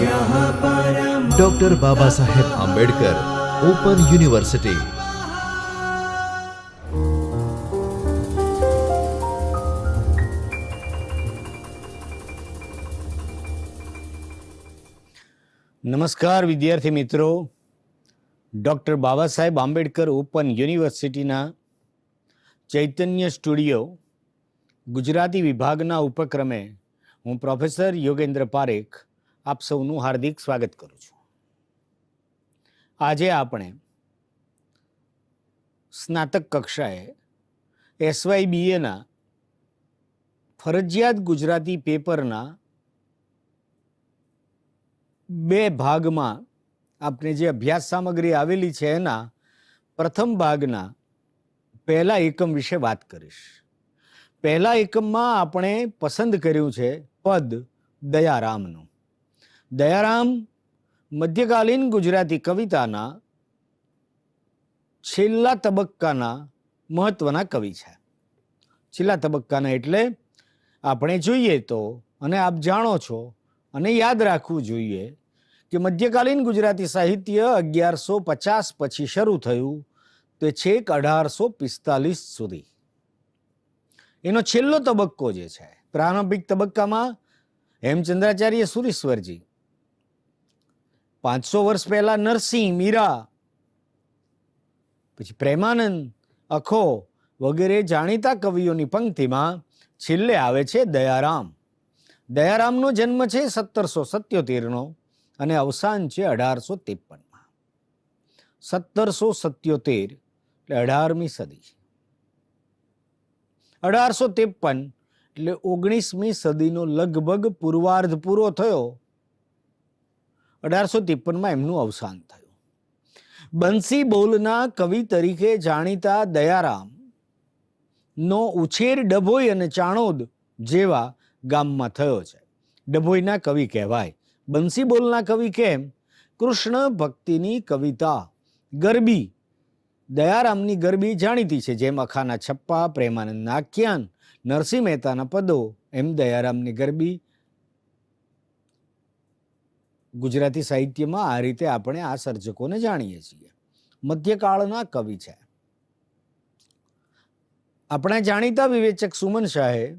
Doctor Baba Saheb Ambedkar open university નમસ્કાર વિદ્યાર્થી મિત્રો ડૉક્ટર બાબા સાહેબ આંબેડકર ઓપન યુનિવર્સિટીના ચૈતન્ય સ્ટુડિયો ગુજરાતી વિભાગના ઉપક્રમે હું પ્રોફેસર યોગેન્દ્ર પારેખ આપ સૌનું હાર્દિક સ્વાગત કરું છું. આજે આપણે સ્નાતક કક્ષાએ એસવાય બીએના ફરજિયાત ગુજરાતી પેપરના બે ભાગમાં આપણે જે અભ્યાસ સામગ્રી આવેલી છે એના પ્રથમ ભાગના પહેલા એકમ વિશે વાત કરીશ. પહેલા એકમમાં આપણે પસંદ કર્યું છે પદ દયારામનું. દયારામ, મધ્યકાલીન ગુજરાતી કવિતાના છેલ્લા તબક્કાના મહત્વના કવિ છે. છેલ્લા તબક્કાના એટલે આપણે જોઈએ તો, અને આપ જાણો છો, અને યાદ રાખવું જોઈએ કે મધ્યકાલીન ગુજરાતી સાહિત્ય અગિયારસો પચાસ પછી શરૂ થયું તે છેક અઢારસો પિસ્તાલીસ સુધી. એનો છેલ્લો તબક્કો જે છે, પ્રારંભિક તબક્કામાં હેમચંદ્રાચાર્ય સુરીશ્વરજી પાંચસો વર્ષ પહેલા નરસિંહ, મીરા, પછી પ્રેમાનંદ, અખો વગેરે જાણીતા કવિઓની પંક્તિમાં છેલ્લે આવે છે દયારામ. દયારામનો જન્મ છે સત્તરસો સત્યોતેરનો અને અવસાન છે અઢારસો ત્રેપનમાં. સત્તરસો સત્યોતેર એટલે અઢારમી સદી અઢારસો ત્રેપન એટલે ઓગણીસમી સદીનો લગભગ પૂર્વાર્ધ પૂરો થયો. અઢારસો ત્રેપનમાં એમનું અવસાન થયું. બંસી બોલના કવિ તરીકે જાણીતા દયારામ નો ઉછેર ડભોઈ અને ચાણોદ જેવા ગામમાં થયો છે. ડભોઈના કવિ કહેવાય. બંસી બોલના કવિ કેમ? કૃષ્ણ ભક્તિની કવિતા. ગરબી. દયારામની ગરબી જાણીતી છે, જેમ અખાના છપ્પા પ્રેમાનંદના આખ્યાન નરસિંહ મહેતાના પદો, એમ દયારામની ગરબી ગુજરાતી સાહિત્યમાં આ રીતે આપણે આ સર્જકોને જાણીએ છીએ. મધ્યકાળના કવિ છે. આપણા જાણીતા વિવેચક સુમન શાહે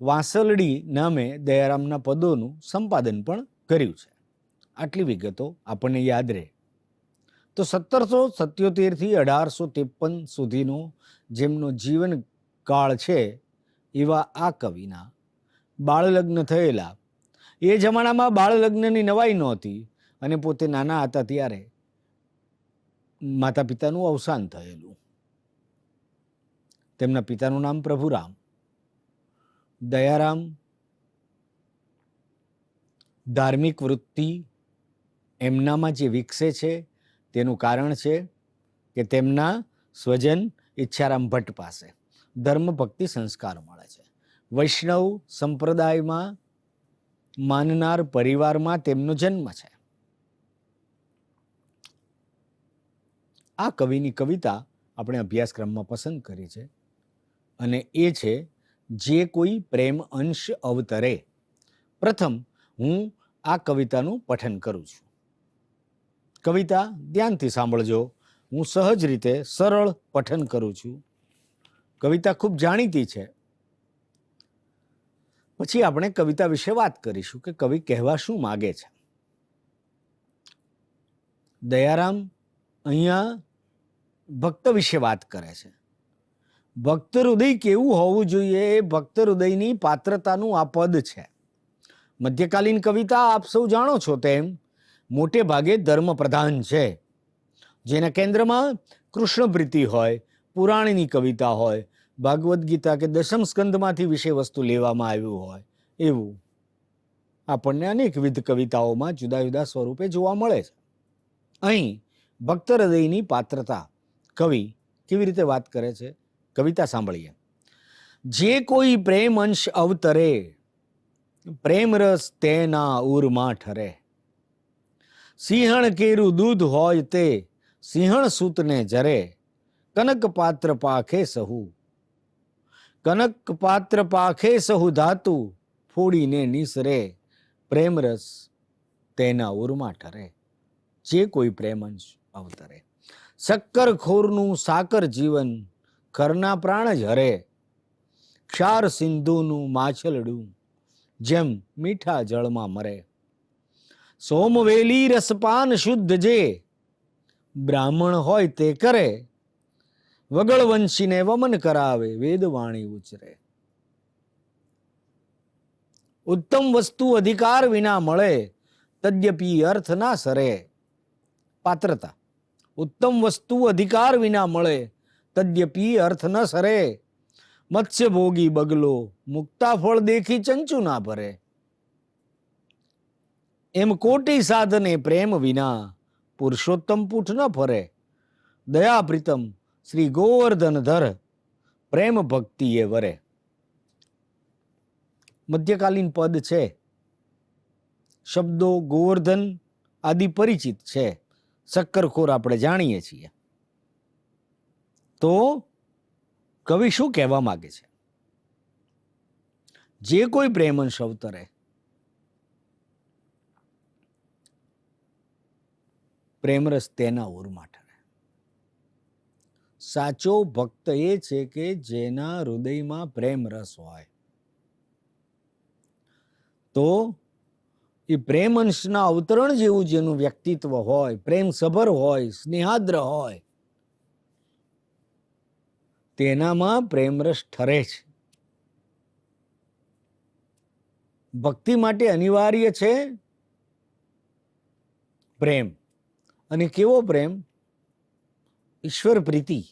વાંસલડી નામે દયારામના પદોનું સંપાદન પણ કર્યું છે. આટલી વિગતો આપણને યાદ રહે. તો સત્તરસો સત્યોતેરથી અઢારસો ત્રેપન સુધીનો જેમનો જીવન કાળ છે એવા આ કવિના બાળલગ્ન થયેલા એ જમાનામાં બાળ લગ્નની નવાઈ નહોતી અને પોતે નાના હતા ત્યારે માતા પિતાનું અવસાન થયેલું. તેમના પિતાનું નામ પ્રભુરામ, દયારામ, ધાર્મિક વૃત્તિ એમનામાં જે વિકસે છે તેનું કારણ છે કે તેમના સ્વજન ઈચ્છારામ ભટ્ટ પાસે ધર્મ ભક્તિ સંસ્કાર મળે છે. વૈષ્ણવ સંપ્રદાયમાં માનનાર પરિવારમાં તેમનો જન્મ છે. આ કવિની કવિતા આપણે અભ્યાસક્રમમાં પસંદ કરી છે અને એ છે, જે કોઈ પ્રેમ અંશ અવતરે. પ્રથમ, હું આ કવિતાનું પઠન કરું છું. કવિતા, ધ્યાનથી સાંભળજો. હું સહજ રીતે સરળ પઠન કરું છું. કવિતા ખૂબ જાણીતી છે. પછી આપણે કવિતા વિશે વાત કરીશું કે કવિ કહેવા શું માગે છે. દયારામ અહીંયા ભક્ત વિશે વાત કરે છે. ભક્ત હૃદય કેવું હોવું જોઈએ? એ ભક્ત હૃદયની પાત્રતાનું આ પદ છે. મધ્યકાલીન કવિતા આપ સૌ જાણો છો તેમ મોટે ભાગે ધર્મ પ્રધાન છે. જેના કેન્દ્રમાં કૃષ્ણ પ્રીતિ હોય, પુરાણની કવિતા હોય ભાગવદ્ ગીતા કે દશમ સ્કંદમાંથી વિષય વસ્તુ લેવામાં આવ્યું હોય, એવું આપણને અનેકવિધ કવિતાઓમાં જુદા જુદા સ્વરૂપે જોવા મળે છે. અહીં ભક્ત હૃદયની પાત્રતા કવિ કેવી રીતે વાત કરે છે? કવિતા સાંભળીએ. જે કોઈ પ્રેમ અંશ અવતરે, પ્રેમ રસ તેના ઉરમાં ઠરે. સિંહણ કેરું દૂધ હોય તે, સિંહણ સૂતને જરે. કનક પાત્ર પાખે સહુ. કનક પાત્ર પાખે સહુ ધાતુ, ફોડીને નિસરે. પ્રેમરસ તેના ઉરમાં ઠરે. જે કોઈ પ્રેમંશ અવતરે. શક્કર ખોરનું સાકર જીવન કરના પ્રાણ જ હરે. ક્ષાર સિંધુનું માછલડું જેમ મીઠા જળમાં મરે. સોમવેલી રસપાન શુદ્ધ જે, બ્રાહ્મણ હોય તે કરે. વગળવંશીને વમન કરાવે, વેદવાણી ઉચરે ઉત્તમ વસ્તુ અધિકાર વિના મળે, તદ્યપી અર્થ ના સરે. પાત્રતા. ઉત્તમ વસ્તુ અધિકાર વિના મળે, તદ્યપી અર્થ ન સરે. મત્સ્ય ભોગી બગલો, મુક્તા ફળ દેખી ચંચુ ના ભરે. એમ કોટી સાધને પ્રેમ વિના, પુરુષોત્તમ પૂઠ ન ફરે. દયા પ્રીતમ શ્રી ગોવર્ધન ધર પ્રેમ ભક્તિએ વરે. મધ્યકાલીન પદ છે. શબ્દો ગોવર્ધન આદિ પરિચિત છે. શક્કરખોર આપણે જાણીએ છીએ. તો કવિ શું કહેવા માગે છે? જે કોઈ પ્રેમંશ અવતરે પ્રેમરસ તેના ઓર ઠરે સાચો ભક્ત એ છે કે જેના હૃદયમાં પ્રેમ રસ હોય. તો એ પ્રેમ અંશના અવતરણ જેવું જેનું વ્યક્તિત્વ હોય પ્રેમ સભર હોય, સ્નેહાદ્ર હોય, તેનામાં પ્રેમરસ ઠરે છે. ભક્તિ માટે અનિવાર્ય છે પ્રેમ. અને કેવો પ્રેમ? ઈશ્વર પ્રીતિ,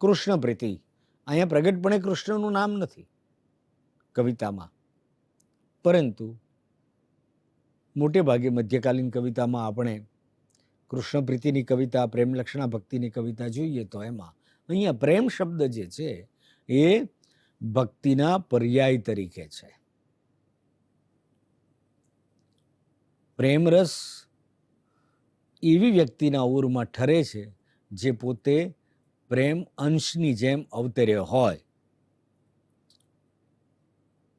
કૃષ્ણ પ્રીતિ. અહીંયા પ્રગટપણે કૃષ્ણનું નામ નથી કવિતામાં. પરંતુ મોટે ભાગે મધ્યકાલીન કવિતામાં આપણે કૃષ્ણ પ્રીતિની કવિતા પ્રેમલક્ષણા ભક્તિની કવિતા જોઈએ તો એમાં અહીંયા પ્રેમ શબ્દ જે છે એ ભક્તિના પર્યાય તરીકે છે. પ્રેમરસ એવી વ્યક્તિના ઉરમાં ઠરે છે જે પોતે પ્રેમ અંશની જેમ અવતર્યો હોય.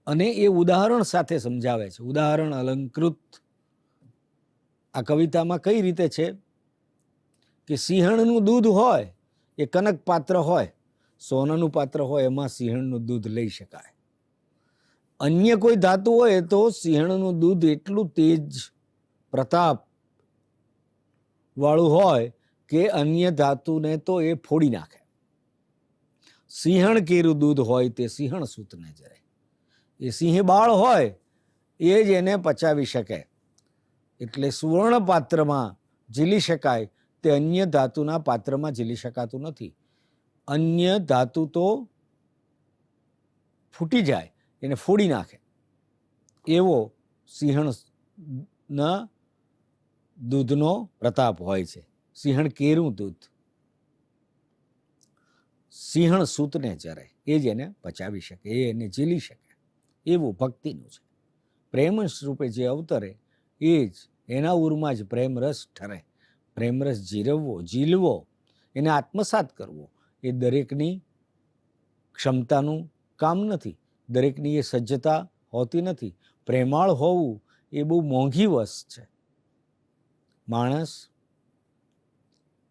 અને એ ઉદાહરણ સાથે સમજાવે છે. ઉદાહરણ અલંકૃત આ કવિતામાં કઈ રીતે છે? કે સિંહણનું દૂધ હોય એ કનક પાત્ર હોય, સોનાનું પાત્ર હોય એમાં સિંહણનું દૂધ લઈ શકાય. અન્ય કોઈ ધાતુ હોય તો સિંહણનું દૂધ એટલું તેજ પ્રતાપ વાળું હોય કે અન્ય ધાતુને તો એ ફોડી નાખે. સિંહણ કેરું દૂધ હોય તે સિંહણ સૂતને જરે. એ સિંહ બાળ હોય એ જ એને પચાવી શકે. એટલે સુવર્ણ પાત્રમાં ઝીલી શકાય તે અન્ય ધાતુના પાત્રમાં ઝીલી શકાતું નથી. અન્ય ધાતુ તો ફૂટી જાય, એને ફોડી નાખે. એવો સિંહણના દૂધનો પ્રતાપ હોય છે. સિંહણ કેરું દૂધ. સિંહણ સૂતને ચરે, એ જ એને પચાવી શકે, એ એને ઝીલી શકે, એવું ભક્તિનું છે. પ્રેમ રૂપે જે અવતરે, એ જ એના ઉરમાં જ પ્રેમરસ ઠરે. પ્રેમરસ જીરવવો, ઝીલવો, એને આત્મસાત કરવો, એ દરેકની ક્ષમતાનું કામ નથી, દરેકની એ સજ્જતા હોતી નથી. પ્રેમાળ હોવું એ બહુ મોંઘી વસ્ત છે. માણસ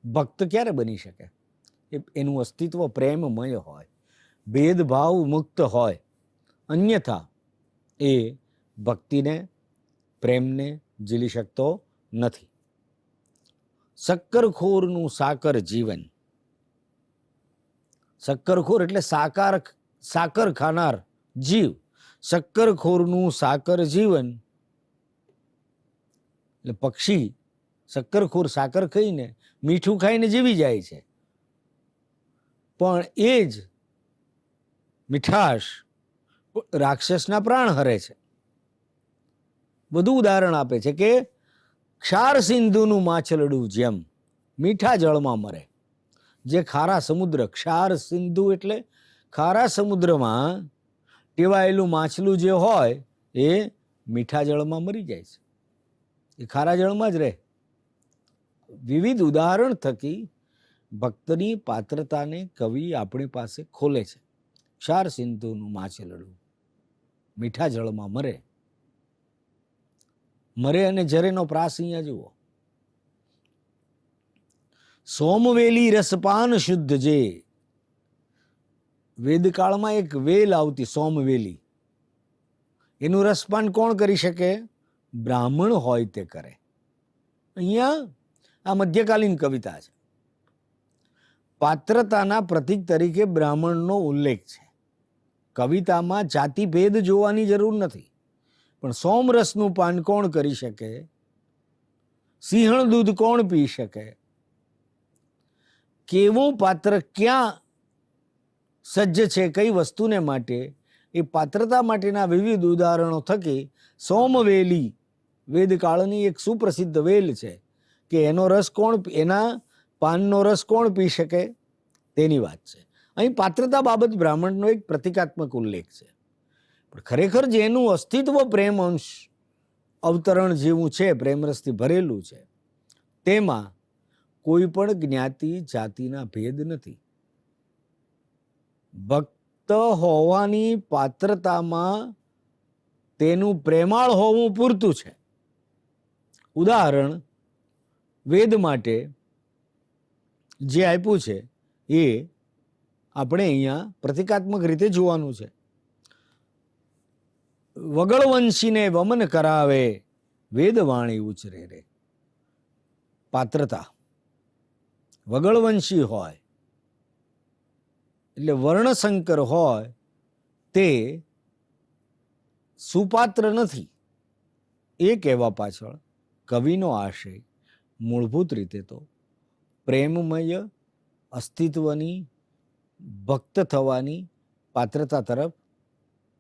ભક્ત ક્યારે બની શકે? એ એનું અસ્તિત્વ પ્રેમમય હોય, ભેદભાવ મુક્ત હોય, અન્યથા એ ભક્તિને, પ્રેમને ઝીલી શકતો નથી. શક્કરખોરનું સાકર જીવન. શક્કરખોર એટલે સાકાર, સાકર ખાનાર જીવ. શક્કરખોરનું સાકર જીવન એટલે પક્ષી શક્કરખોર સાકર ખાઈને મીઠું ખાઈને જીવી જાય છે. પણ એ જ મીઠાશ રાક્ષસના પ્રાણ હરે છે. બધું ઉદાહરણ આપે છે કે ક્ષાર સિંધુનું માછલડું જેમ મીઠા જળમાં મરે. જે ખારા સમુદ્ર, ક્ષાર સિંધુ એટલે ખારા સમુદ્રમાં ટેવાયેલું માછલું જે હોય એ મીઠા જળમાં મરી જાય છે. એ ખારા જળમાં જ રહે. વિવિધ ઉદાહરણ થકી ભક્તની પાત્રતાને કવિ આપણી પાસે ખોલે છે. ક્ષાર સિંધુનું માછલડું મીઠા જળમાં મરે. મરે અને જરેનો પ્રાસ અહીંયા જુઓ. સોમવેલી રસપાન શુદ્ધ જે. વેદકાળમાં એક વેલ આવતી સોમવેલી. એનું રસપાન કોણ કરી શકે? બ્રાહ્મણ હોય તે કરે. અહીંયા આ મધ્યકાલીન કવિતા છે. પાત્રતાના પ્રતીક તરીકે બ્રાહ્મણનો ઉલ્લેખ છે. કવિતામાં જાતિભેદ જોવાની જરૂર નથી, પણ સોમરસનું પાન કોણ કરી શકે? સિંહણ દૂધ કોણ પી શકે? કેવું પાત્ર ક્યાં સજ્જ છે કઈ વસ્તુને માટે? એ પાત્રતા માટેના વિવિધ ઉદાહરણો થકી સોમવેલી વેદકાળની એક સુપ્રસિદ્ધ વેલ છે. કે એનો રસ કોણ એના પાનનો રસ કોણ પી શકે? તેની વાત છે. અહીં પાત્રતા બાબત બ્રાહ્મણનો એક પ્રતિકાત્મક ઉલ્લેખ છે. પણ ખરેખર જેનું અસ્તિત્વ પ્રેમ અંશ અવતરણ જેવું છે, પ્રેમરસથી ભરેલું છે, તેમાં કોઈ પણ જ્ઞાતિ જાતિના ભેદ નથી. ભક્ત હોવાની પાત્રતામાં તેનું પ્રેમાળ હોવું પૂરતું છે. ઉદાહરણ વેદ માટે જે આપ્યું છે, એ આપણે અહીંયા પ્રતિકાત્મક રીતે જોવાનું છે. વગળવંશીને વમન કરાવે, વેદવાણી ઉચરે રે. પાત્રતા. વગળવંશી હોય, એટલે વર્ણશંકર હોય, તે સુપાત્ર નથી. એ કહેવા પાછળ કવિનો આશય મૂળભૂત રીતે તો પ્રેમમય અસ્તિત્વની ભક્ત થવાની પાત્રતા તરફ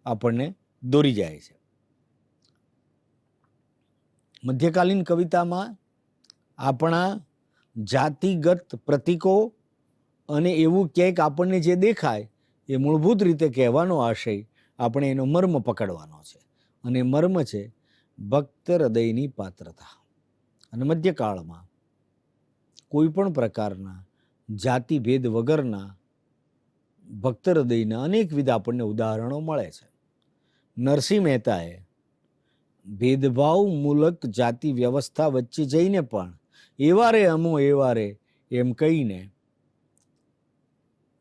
આપણને દોરી જાય છે. મધ્યકાલીન કવિતામાં આપણા જાતિગત પ્રતીકો અને એવું ક્યાંક આપણને જે દેખાય એ મૂળભૂત રીતે કહેવાનો આશય આપણે એનો મર્મ પકડવાનો છે. અને મર્મ છે ભક્ત હૃદયની પાત્રતા. અને મધ્યકાળમાં કોઈ પણ પ્રકારના જાતિભેદ વગરના ભક્ત હૃદયના અનેકવિધ આપણને ઉદાહરણો મળે છે. નરસિંહ મહેતાએ ભેદભાવ મૂલક જાતિ વ્યવસ્થા વચ્ચે જઈને પણ એવા રે અમો એવા રે એમ કહીને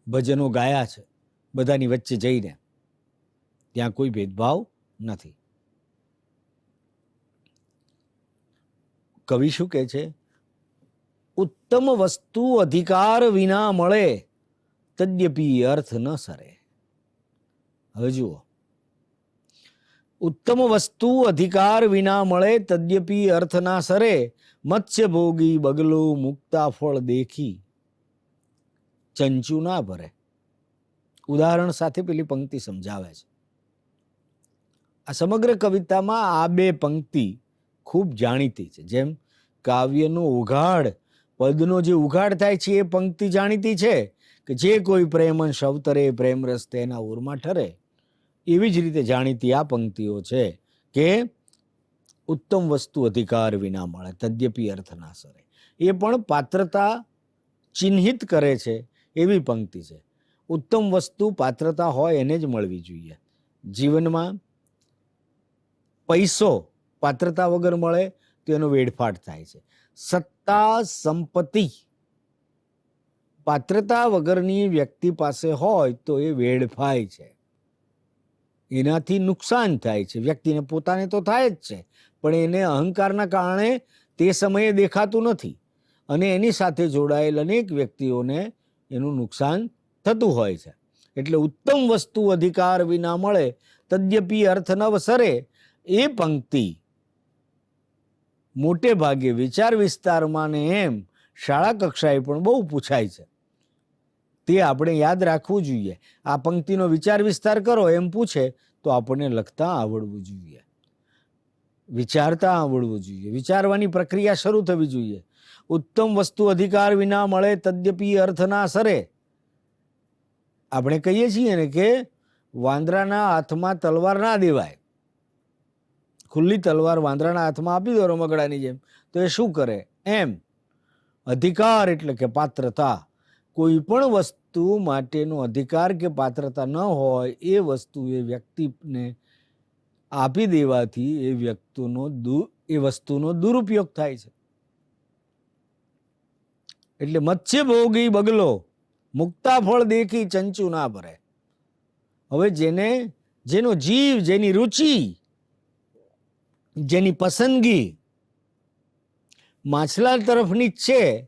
ભજનો ગાયા છે બધાની વચ્ચે જઈને. ત્યાં કોઈ ભેદભાવ નથી. કવિ શું કહે છે? ઉત્તમ વસ્તુ અધિકાર વિના મળે, તદ્યપી અર્થ ન સરે. હવે જુઓ. ઉત્તમ વસ્તુ અધિકાર વિના મળે, તદ્યપી અર્થ ના સરે, મત્સ્ય ભોગી બગલો મુક્તા ફળ દેખી. ચંચુ ના ભરે. ઉદાહરણ સાથે પેલી પંક્તિ સમજાવે છે. આ સમગ્ર કવિતામાં આ બે પંક્તિ ખૂબ જાણીતી છે. જેમ કાવ્યનો ઉઘાડ, પદનો જે ઉઘાડ થાય છે એ પંક્તિ જાણીતી છે કે જે કોઈ પ્રેમંશ અવતરે પ્રેમ રસ તેના ઉરમાં ઠરે. એવી જ રીતે જાણીતી આ પંક્તિઓ છે કે ઉત્તમ વસ્તુ અધિકાર વિના મળે, તદ્યપી અર્થ ના સરે. એ પણ પાત્રતા ચિહ્નિત કરે છે એવી પંક્તિ છે. ઉત્તમ વસ્તુ પાત્રતા હોય એને જ મળવી જોઈએ. જીવનમાં પૈસો પાત્રતા વગર મળે તો એનો વેડફાટ થાય છે. સત્તા સંપત્તિ પાત્રતા વગરની વ્યક્તિ પાસે હોય તો એ વેડફાય છે. એનાથી નુકસાન થાય છે. વ્યક્તિને પોતાને તો થાય જ છે, પણ એને અહંકારના કારણે તે સમયે દેખાતું નથી અને એની સાથે જોડાયેલ અનેક વ્યક્તિઓને એનું નુકસાન થતું હોય છે. એટલે ઉત્તમ વસ્તુ અધિકાર વિના મળે, તદ્યપી અર્થ ન વસરે, એ પંક્તિ મોટે ભાગે વિચાર વિસ્તારમાં ને એમ શાળા કક્ષાએ પણ બહુ પૂછાય છે. તે આપણે યાદ રાખવું જોઈએ. આ પંક્તિનો વિચાર વિસ્તાર કરો, એમ પૂછે તો આપણને લખતા આવડવું જોઈએ. વિચારતા આવડવું જોઈએ. વિચારવાની પ્રક્રિયા શરૂ થવી જોઈએ. ઉત્તમ વસ્તુ અધિકાર વિના મળે તદ્યપી અર્થ ના સરે. આપણે કહીએ છીએ ને કે વાંદરાના હાથમાં તલવાર ના દેવાય. ખુલ્લી તલવાર વાંદરાના હાથમાં આપી દો રમકડાની જેમ. તો એ શું કરે? એમ. અધિકાર એટલે કે પાત્રતા. કોઈ પણ વસ્તુ માટેનો અધિકાર કે પાત્રતા ન હોય, એ વસ્તુ એ વ્યક્તિને આપી દેવાથી એ વ્યક્તિનો દુ, એ વસ્તુનો દુરુપયોગ થાય છે. એટલે મત્સ્ય ભોગી બગલો, મુક્તા ફળ દેખી ચંચુ ના ભરે. હવે જેને, જેનો જીવ, જેની રુચિ જેની પસંદગી માછલા તરફની છે,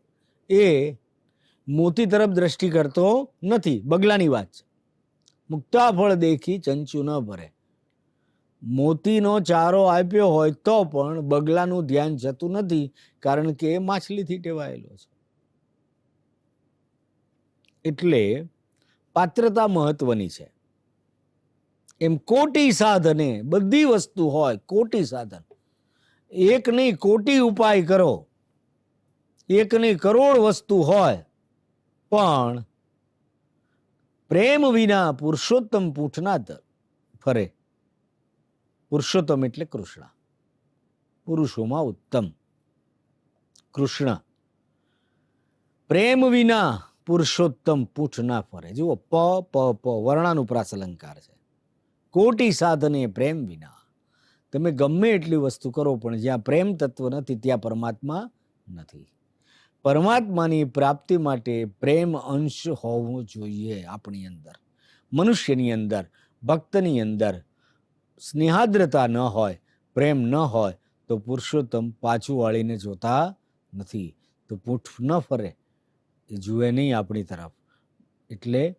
એ મોતી તરફ દ્રષ્ટિ કરતો નથી. બગલાની વાત છે. મુક્તા ફળ દેખી ચંચુ ન ભરે. મોતીનો ચારો આપ્યો હોય તો પણ બગલાનું ધ્યાન જતું નથી, કારણ કે એ માછલીથી ટેવાયેલો છે. એટલે પાત્રતા મહત્વની છે. એમ કોટી સાધને, બધી વસ્તુ હોય, કોટી સાધન. એક નહીં કોટી ઉપાય કરો. એક નહીં કરોડ વસ્તુ હોય, પણ પ્રેમ વિના પુરુષોત્તમ પૂછના ફરે. પુરુષોત્તમ એટલે કૃષ્ણ. પુરુષોમાં ઉત્તમ. કૃષ્ણ. પ્રેમ વિના પુરુષોત્તમ પૂછ ના ફરે. જુઓ, પ પ પ, વર્ણાનુપ્રાસ અલંકાર છે. કોટી સાધને પ્રેમ વિના. તમે ગમે એટલી વસ્તુ કરો, પણ જ્યાં પ્રેમ તત્વ નથી, ત્યાં પરમાત્મા નથી. પરમાત્માની પ્રાપ્તિ માટે પ્રેમ અંશ હોવો જોઈએ આપણી અંદર. મનુષ્યની અંદર, ભક્તની અંદર. સ્નેહાદ્રતા ન હોય, પ્રેમ ન હોય, તો પુરુષોત્તમ પાછું વાળીને જોતા નથી. તો પૂઠ ન ફરે, એ જુએ નહીં આપણી તરફ. એટલે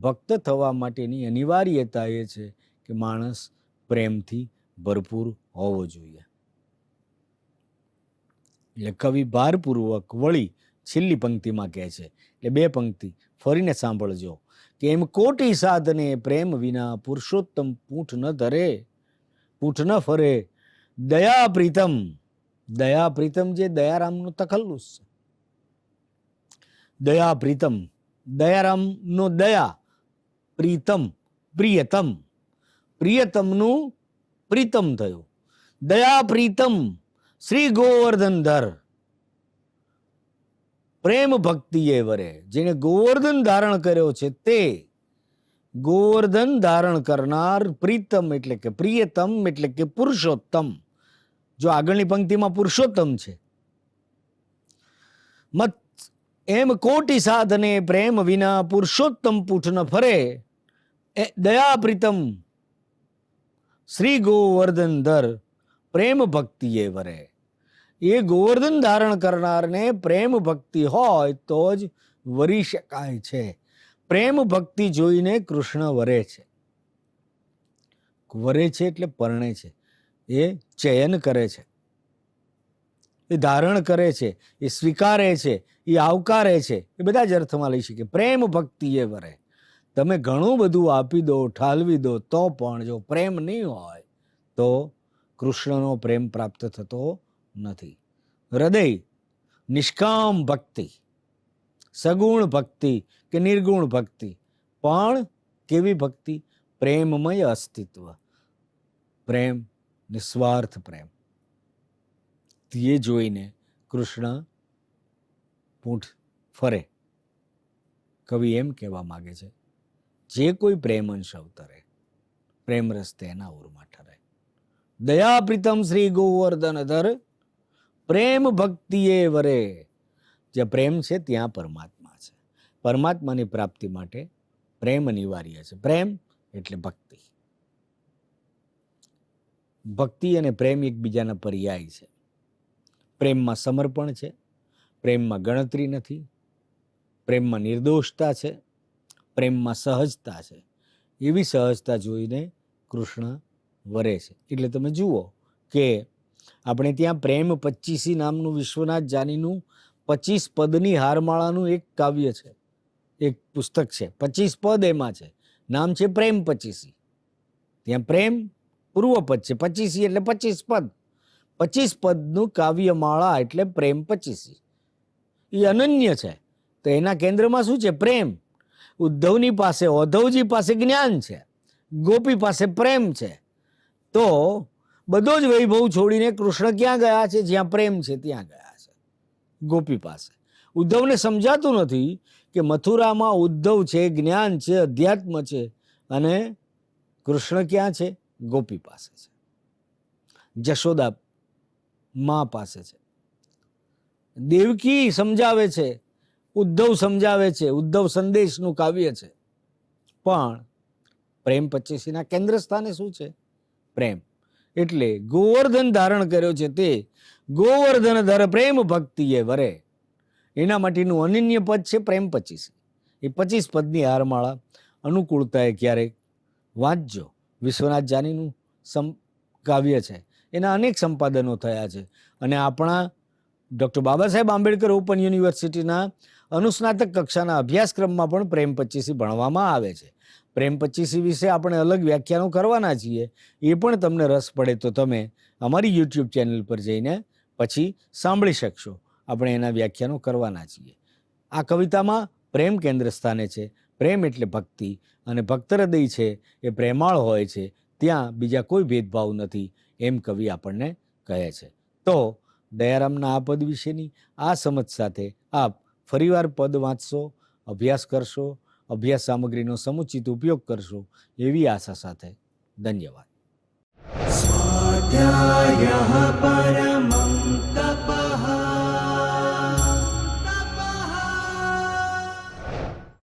ભક્ત થવા માટેની અનિવાર્યતા એ છે કે માણસ પ્રેમથી ભરપૂર હોવો જોઈએ. એટલે કવિ ભારપૂર્વક વળી છેલ્લી પંક્તિમાં કહે છે, એટલે બે પંક્તિ ફરીને સાંભળજો, કે એમ કોટી સાધને પ્રેમ વિના પુરુષોત્તમ પૂઠ ન ધરે, પૂઠ ન ફરે, દયા પ્રીતમ દયા પ્રીતમ જે દયારામનું તખલ્લુસ છે. દયા પ્રીતમ, દયારામનો દયા પ્રીતમ, પ્રિયતમ પ્રિયતમનું પ્રીતમ થયું. દયા પ્રીતમ, શ્રી ગોવર્ધન ધર. પ્રેમ ભક્તિએ વરે. જેને ગોવર્ધન ધારણ કર્યો છે તે ગોવર્ધન ધારણ કરનાર પ્રીતમ એટલે કે પ્રિયતમ એટલે કે પુરુષોત્તમ. જો આગળની પંક્તિમાં પુરુષોત્તમ છે. મત એમ કોટી સાધને પ્રેમ વિના પુરુષોત્તમ પૂઠ ન ફરે. દયા પ્રીતમ શ્રી ગોવર્ધન ધર પ્રેમ ભક્તિએ વરે. એ ગોવર્ધન ધારણ કરનારને પ્રેમ ભક્તિ હોય તો જ વરી શકાય છે. પ્રેમ ભક્તિ જોઈને કૃષ્ણ વરે છે. વરે છે એટલે પરણે છે. એ ચયન કરે છે. એ ધારણ કરે છે. એ સ્વીકારે છે. એ આવકારે છે. એ બધા જ અર્થમાં લઈ શકીએ પ્રેમ ભક્તિએ વરે. તમે ઘણું બધું આપી દો, ઠાલવી દો, તો પણ જો પ્રેમ નહીં હોય, તો કૃષ્ણનો પ્રેમ પ્રાપ્ત થતો નથી. હૃદય, નિષ્કામ ભક્તિ, સગુણ ભક્તિ કે નિર્ગુણ ભક્તિ, પણ કેવી ભક્તિ? પ્રેમમય અસ્તિત્વ, પ્રેમ, નિસ્વાર્થ પ્રેમ. તે જોઈને કૃષ્ણ પૂંઠ ફરે. કવિ એમ કહેવા માગે છે જે કોઈ પ્રેમ અંશ અવતરે, પ્રેમ રસ્તે એના ઉરમાં ઠરે. દયા પ્રીતમ શ્રી ગોવર્ધન ધર, પ્રેમ ભક્તિએ વરે. જે પ્રેમ છે ત્યાં પરમાત્મા છે. પરમાત્માની પ્રાપ્તિ માટે પ્રેમ અનિવાર્ય છે. પ્રેમ એટલે ભક્તિ. ભક્તિ અને પ્રેમ એકબીજાના પર્યાય છે. પ્રેમમાં સમર્પણ છે. પ્રેમમાં ગણતરી નથી. પ્રેમમાં નિર્દોષતા છે. પ્રેમમાં સહજતા છે. એવી સહજતા જોઈને કૃષ્ણ વરે છે. એટલે તમે જુઓ કે આપણે ત્યાં પ્રેમ પચીસી નામનું વિશ્વનાથ જાનીનું પચીસ પદની હારમાળાનું એક કાવ્ય છે. એક પુસ્તક છે. પચીસ પદ એમાં છે. નામ છે પ્રેમ પચીસી ત્યાં પ્રેમ પૂર્વ પદ છે. પચીસી એટલે પચીસ પદ. પચીસ પદનું કાવ્યમાળા એટલે પ્રેમ પચીસી એ અનન્ય છે. તો એના કેન્દ્રમાં શું છે? પ્રેમ. ઉદ્ધવની પાસે, ઓધવજી પાસે જ્ઞાન છે, ગોપી પાસે પ્રેમ છે. તો બધો જ વૈભવ છોડીને કૃષ્ણ ક્યાં ગયા છે? જ્યાં પ્રેમ છે, ત્યાં ગયા છે, ગોપી પાસે. ઉદ્ધવને સમજાતું નથી કે મથુરામાં ઉદ્ધવ છે, જ્ઞાન છે, અધ્યાત્મ છે અને કૃષ્ણ ક્યાં છે? ગોપી પાસે છે. જશોદા મા પાસે છે. દેવકી સમજાવે છે ઉદ્ધવ સમજાવે છે, ઉદ્ધવ સંદેશનું કાવ્ય છે. પણ પ્રેમ પચીસીના કેન્દ્ર સ્થાને શું છે? પ્રેમ. એટલે ગોવર્ધન ધારણ કર્યો છે તે, ગોવર્ધન ધર પ્રેમ ભક્તિએ વરે. એના માટેનું અનન્ય પદ છે પ્રેમ પચીસી એ પચીસ પદની હારમાળા અનુકૂળતાએ ક્યારેક વાંચજો. વિશ્વનાથ જાનીનું સમ કાવ્ય છે. એના અનેક સંપાદનો થયા છે. અને આપણા ડૉક્ટર બાબા સાહેબ આંબેડકર ઓપન યુનિવર્સિટીના અનુસ્નાતક કક્ષાના અભ્યાસક્રમમાં પણ પ્રેમ પચીસી ભણવામાં આવે છે. પ્રેમ પચીસી વિશે આપણે અલગ વ્યાખ્યાનો કરવાના છીએ. એ પણ તમને રસ પડે તો તમે અમારી યુટ્યુબ ચેનલ પર જઈને પછી સાંભળી શકશો. આપણે એના વ્યાખ્યાનો કરવાના છીએ. આ કવિતામાં પ્રેમ કેન્દ્ર સ્થાને છે. પ્રેમ એટલે ભક્તિ. અને ભક્ત હૃદય છે એ પ્રેમાળ હોય છે. ત્યાં બીજા કોઈ ભેદભાવ નથી એમ કવિ આપણને કહે છે. તો દયારામના આ પદ વિશેની આ સમજ સાથે આપ ફરીવાર પદ વાંચશો, અભ્યાસ કરશો, અભ્યાસ સામગ્રીનો સમુચિત ઉપયોગ કરશો એવી આશા સાથે. ધન્યવાદ. સ્વાધ્યાય